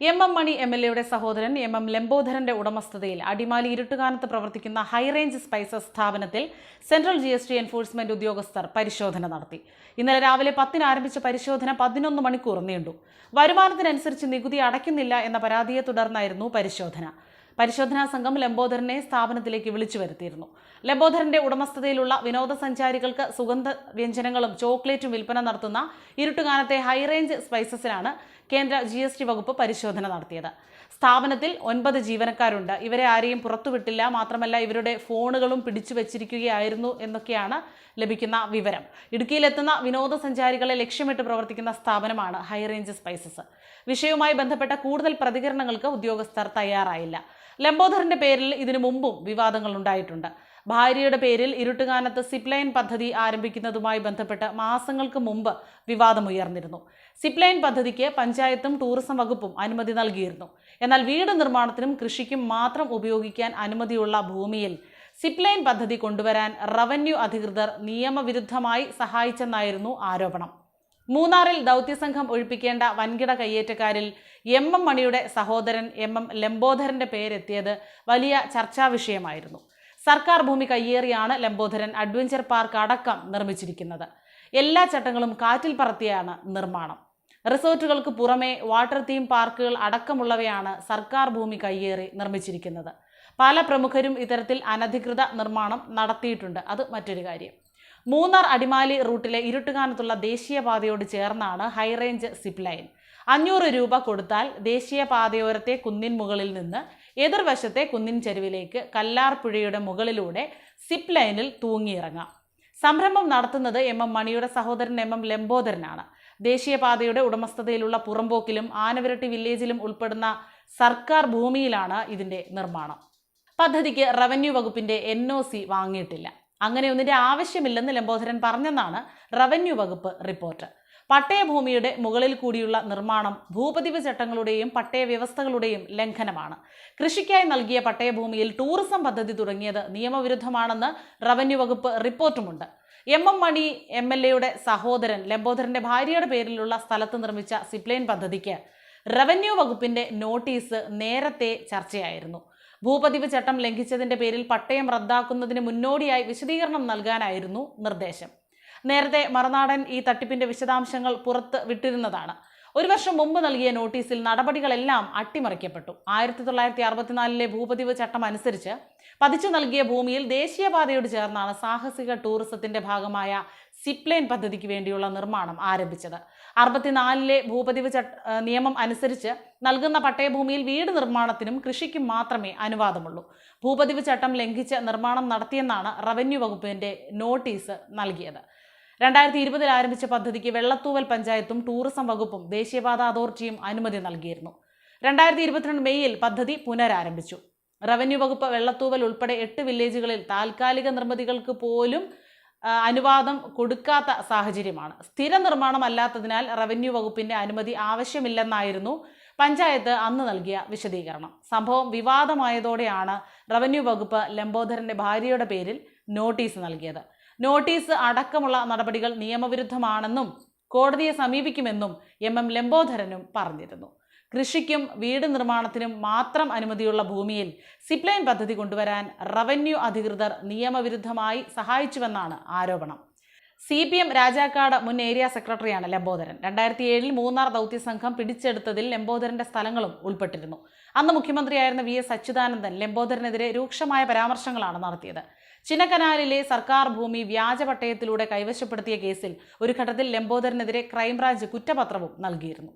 M M Mani M L എയുടെ സഹോദരൻ M M ലംബോധരന്റെ ഉടമസ്ഥതയിൽ അടിമാലി ഇരുട്ടുകാനത്ത് പ്രവർത്തിക്കുന്ന ഹൈറേഞ്ച് സ്പൈസസ് സ്ഥാപനത്തിൽ central G S T enforcement ഉദ്യോഗസ്ഥർ പരിശോധന നടത്തി. ഇന്നലെ രാവിലെ പത്തിന് ആരംഭിച്ച പരിശോധന പതിനൊന്ന് മണിക്കൂർ നീണ്ടു. വരുമാനത്തിനനുസരിച്ച് നികുതി അടയ്ക്കുന്നില്ല എന്ന പരാതിയെ തുടർന്നായിരുന്നു പരിശോധന. പരിശോധനാ സംഘം ലംബോദരനെ സ്ഥാപനത്തിലേക്ക് വിളിച്ചു വരുത്തിയിരുന്നു. ലംബോദരന്റെ ഉടമസ്ഥതയിലുള്ള വിനോദസഞ്ചാരികൾക്ക് സുഗന്ധ വ്യഞ്ജനങ്ങളും ചോക്ലേറ്റും വിൽപ്പന നടത്തുന്ന ഇരുട്ടുകാനത്തെ ഹൈറേഞ്ച് സ്പൈസസിലാണ് കേന്ദ്ര ജി എസ് ടി വകുപ്പ് പരിശോധന നടത്തിയത്. സ്ഥാപനത്തിൽ ഒൻപത് ജീവനക്കാരുണ്ട്. ഇവരെ ആരെയും പുറത്തുവിട്ടില്ല. മാത്രമല്ല ഇവരുടെ ഫോണുകളും പിടിച്ചു വച്ചിരിക്കുകയായിരുന്നു എന്നൊക്കെയാണ് ലഭിക്കുന്ന വിവരം. ഇടുക്കിയിലെത്തുന്ന വിനോദസഞ്ചാരികളെ ലക്ഷ്യമിട്ട് പ്രവർത്തിക്കുന്ന സ്ഥാപനമാണ് ഹൈറേഞ്ച് സ്പൈസസ്. വിഷയവുമായി ബന്ധപ്പെട്ട കൂടുതൽ പ്രതികരണങ്ങൾക്ക് ഉദ്യോഗസ്ഥർ തയ്യാറായില്ല. ലംബോദറിന്റെ പേരിൽ ഇതിനു മുമ്പും വിവാദങ്ങൾ ഉണ്ടായിട്ടുണ്ട് ഭാര്യയുടെ പേരിൽ ഇരുട്ടുകാനത്ത് സിപ്ലൈൻ പദ്ധതി ആരംഭിക്കുന്നതുമായി ബന്ധപ്പെട്ട് മാസങ്ങൾക്ക് മുമ്പ് വിവാദമുയർന്നിരുന്നു. സിപ്ലൈൻ പദ്ധതിക്ക് പഞ്ചായത്തും ടൂറിസം വകുപ്പും അനുമതി നൽകിയിരുന്നു. എന്നാൽ വീട് നിർമ്മാണത്തിനും കൃഷിക്കും മാത്രം ഉപയോഗിക്കാൻ അനുമതിയുള്ള ഭൂമിയിൽ സിപ്ലൈൻ പദ്ധതി കൊണ്ടുവരാൻ റവന്യൂ അധികൃതർ നിയമവിരുദ്ധമായി സഹായിച്ചെന്നായിരുന്നു ആരോപണം. മൂന്നാറിൽ ദൗത്യസംഘം ഒഴിപ്പിക്കേണ്ട വൻകിട കയ്യേറ്റക്കാരിൽ എം എം മണിയുടെ സഹോദരൻ എം എം ലംബോധരന്റെ പേരെത്തിയത് വലിയ ചർച്ചാ വിഷയമായിരുന്നു. സർക്കാർ ഭൂമി കയ്യേറിയാണ് ലംബോധരൻ അഡ്വഞ്ചർ പാർക്ക് അടക്കം നിർമ്മിച്ചിരിക്കുന്നത്. എല്ലാ ചട്ടങ്ങളും കാറ്റിൽ പറത്തിയാണ് നിർമ്മാണം. റിസോർട്ടുകൾക്ക് പുറമെ വാട്ടർ തീം പാർക്കുകൾ അടക്കമുള്ളവയാണ് സർക്കാർ ഭൂമി കയ്യേറി നിർമ്മിച്ചിരിക്കുന്നത്. പല പ്രമുഖരും ഇത്തരത്തിൽ അനധികൃത നിർമ്മാണം നടത്തിയിട്ടുണ്ട്. അത് മറ്റൊരു കാര്യം. മൂന്നാർ അടിമാലി റൂട്ടിലെ ഇരുട്ടുകാനത്തുള്ള ദേശീയപാതയോട് ചേർന്നാണ് ഹൈറേഞ്ച് സിപ്പ് ലൈൻ. അഞ്ഞൂറ് രൂപ കൊടുത്താൽ ദേശീയപാതയോരത്തെ കുന്നിൻ മുകളിൽ നിന്ന് എതിർവശത്തെ കുന്നിൻ ചെരുവിലേക്ക് കല്ലാർപ്പുഴയുടെ മുകളിലൂടെ സിപ്പ് ലൈനിൽ തൂങ്ങിയിറങ്ങാം. സംരംഭം നടത്തുന്നത് എം എം മണിയുടെ സഹോദരൻ എം എം ലംബോദരനാണ്. ദേശീയപാതയുടെ ഉടമസ്ഥതയിലുള്ള പുറമ്പോക്കിലും ആനവിരട്ടി വില്ലേജിലും ഉൾപ്പെടുന്ന സർക്കാർ ഭൂമിയിലാണ് ഇതിന്റെ നിർമ്മാണം. പദ്ധതിക്ക് റവന്യൂ വകുപ്പിന്റെ എൻ വാങ്ങിയിട്ടില്ല. അങ്ങനെ ഒന്നിന്റെ ആവശ്യമില്ലെന്ന് ലംബോധരൻ പറഞ്ഞെന്നാണ് റവന്യൂ വകുപ്പ് റിപ്പോർട്ട്. പട്ടയഭൂമിയുടെ മുകളിൽ കൂടിയുള്ള നിർമ്മാണം ഭൂപതിവ് ചട്ടങ്ങളുടെയും പട്ടയ വ്യവസ്ഥകളുടെയും ലംഘനമാണ്. കൃഷിക്കായി നൽകിയ പട്ടയഭൂമിയിൽ ടൂറിസം പദ്ധതി തുടങ്ങിയത് നിയമവിരുദ്ധമാണെന്ന് റവന്യൂ വകുപ്പ് റിപ്പോർട്ടുമുണ്ട്. M M Mani M L എയുടെ സഹോദരൻ ലംബോധരന്റെ ഭാര്യയുടെ പേരിലുള്ള സ്ഥലത്ത് നിർമ്മിച്ച സിപ്ലൈൻ പദ്ധതിക്ക് റവന്യൂ വകുപ്പിന്റെ നോട്ടീസ് നേരത്തെ ചർച്ചയായിരുന്നു. ഭൂപതിവ് ചട്ടം ലംഘിച്ചതിന്റെ പേരിൽ പട്ടയം റദ്ദാക്കുന്നതിന് മുന്നോടിയായി വിശദീകരണം നൽകാനായിരുന്നു നിർദ്ദേശം. നേരത്തെ മറുനാടൻ ഈ തട്ടിപ്പിന്റെ വിശദാംശങ്ങൾ പുറത്ത് വിട്ടിരുന്നതാണ്. ഒരു വർഷം മുമ്പ് നൽകിയ നോട്ടീസിൽ നടപടികളെല്ലാം അട്ടിമറിക്കപ്പെട്ടു. ആയിരത്തി തൊള്ളായിരത്തി അറുപത്തിനാലിലെ ഭൂപതിവ് ചട്ടം അനുസരിച്ച് പതിച്ചു നൽകിയ ഭൂമിയിൽ ദേശീയപാതയോട് ചേർന്നാണ് സാഹസിക ടൂറിസത്തിന്റെ ഭാഗമായ സിപ്ലൈൻ പദ്ധതിക്ക് വേണ്ടിയുള്ള നിർമ്മാണം ആരംഭിച്ചത്. അറുപത്തിനാലിലെ ഭൂപതിവ് ചട്ട നിയമം അനുസരിച്ച് നൽകുന്ന പട്ടയഭൂമിയിൽ വീട് നിർമ്മാണത്തിനും കൃഷിക്കും മാത്രമേ അനുവാദമുള്ളൂ. ഭൂപതിവ് ചട്ടം ലംഘിച്ച് നിർമ്മാണം നടത്തിയെന്നാണ് റവന്യൂ വകുപ്പിന്റെ നോട്ടീസ് നൽകിയത്. രണ്ടായിരത്തി ഇരുപതിൽ ആരംഭിച്ച പദ്ധതിക്ക് വെള്ളത്തൂവൽ പഞ്ചായത്തും ടൂറിസം വകുപ്പും ദേശീയപാത അതോറിറ്റിയും അനുമതി നൽകിയിരുന്നു. രണ്ടായിരത്തി ഇരുപത്തിരണ്ട് മെയ്യിൽ പദ്ധതി പുനരാരംഭിച്ചു. റവന്യൂ വകുപ്പ് വെള്ളത്തൂവൽ ഉൾപ്പെടെ എട്ട് വില്ലേജുകളിൽ താൽക്കാലിക നിർമ്മിതികൾക്ക് പോലും അനുവാദം കൊടുക്കാത്ത സാഹചര്യമാണ്. സ്ഥിര നിർമ്മാണമല്ലാത്തതിനാൽ റവന്യൂ വകുപ്പിന്റെ അനുമതി ആവശ്യമില്ലെന്നായിരുന്നു പഞ്ചായത്ത് അന്ന് നൽകിയ വിശദീകരണം. സംഭവം വിവാദമായതോടെയാണ് റവന്യൂ വകുപ്പ് ലംബോധരന്റെ ഭാര്യയുടെ പേരിൽ നോട്ടീസ് നൽകിയത്. നോട്ടീസ് അടക്കമുള്ള നടപടികൾ നിയമവിരുദ്ധമാണെന്നും കോടതിയെ സമീപിക്കുമെന്നും എം എം ലംബോധരനും പറഞ്ഞിരുന്നു. കൃഷിക്കും വീട് നിർമ്മാണത്തിനും മാത്രം അനുമതിയുള്ള ഭൂമിയിൽ സിപ്ലൈൻ പദ്ധതി കൊണ്ടുവരാൻ റവന്യൂ അധികൃതർ നിയമവിരുദ്ധമായി സഹായിച്ചുവെന്നാണ് ആരോപണം. സി പി എം രാജാക്കാട് മുൻ ഏരിയ സെക്രട്ടറിയാണ് ലംബോദരൻ. രണ്ടായിരത്തി ഏഴിൽ മൂന്നാർ ദൗത്യ സംഘം പിടിച്ചെടുത്തതിൽ ലംബോദരന്റെ സ്ഥലങ്ങളും ഉൾപ്പെട്ടിരുന്നു. അന്ന് മുഖ്യമന്ത്രിയായിരുന്ന വി എസ് അച്യുതാനന്ദൻ ലംബോദരനെതിരെ രൂക്ഷമായ പരാമർശങ്ങളാണ് നടത്തിയത്. ചിന്നക്കനാലിലെ സർക്കാർ ഭൂമി വ്യാജ പട്ടയത്തിലൂടെ കൈവശപ്പെടുത്തിയ കേസിൽ ഒരു ഘട്ടത്തിൽ ലംബോദരനെതിരെ ക്രൈംബ്രാഞ്ച് കുറ്റപത്രവും നൽകിയിരുന്നു.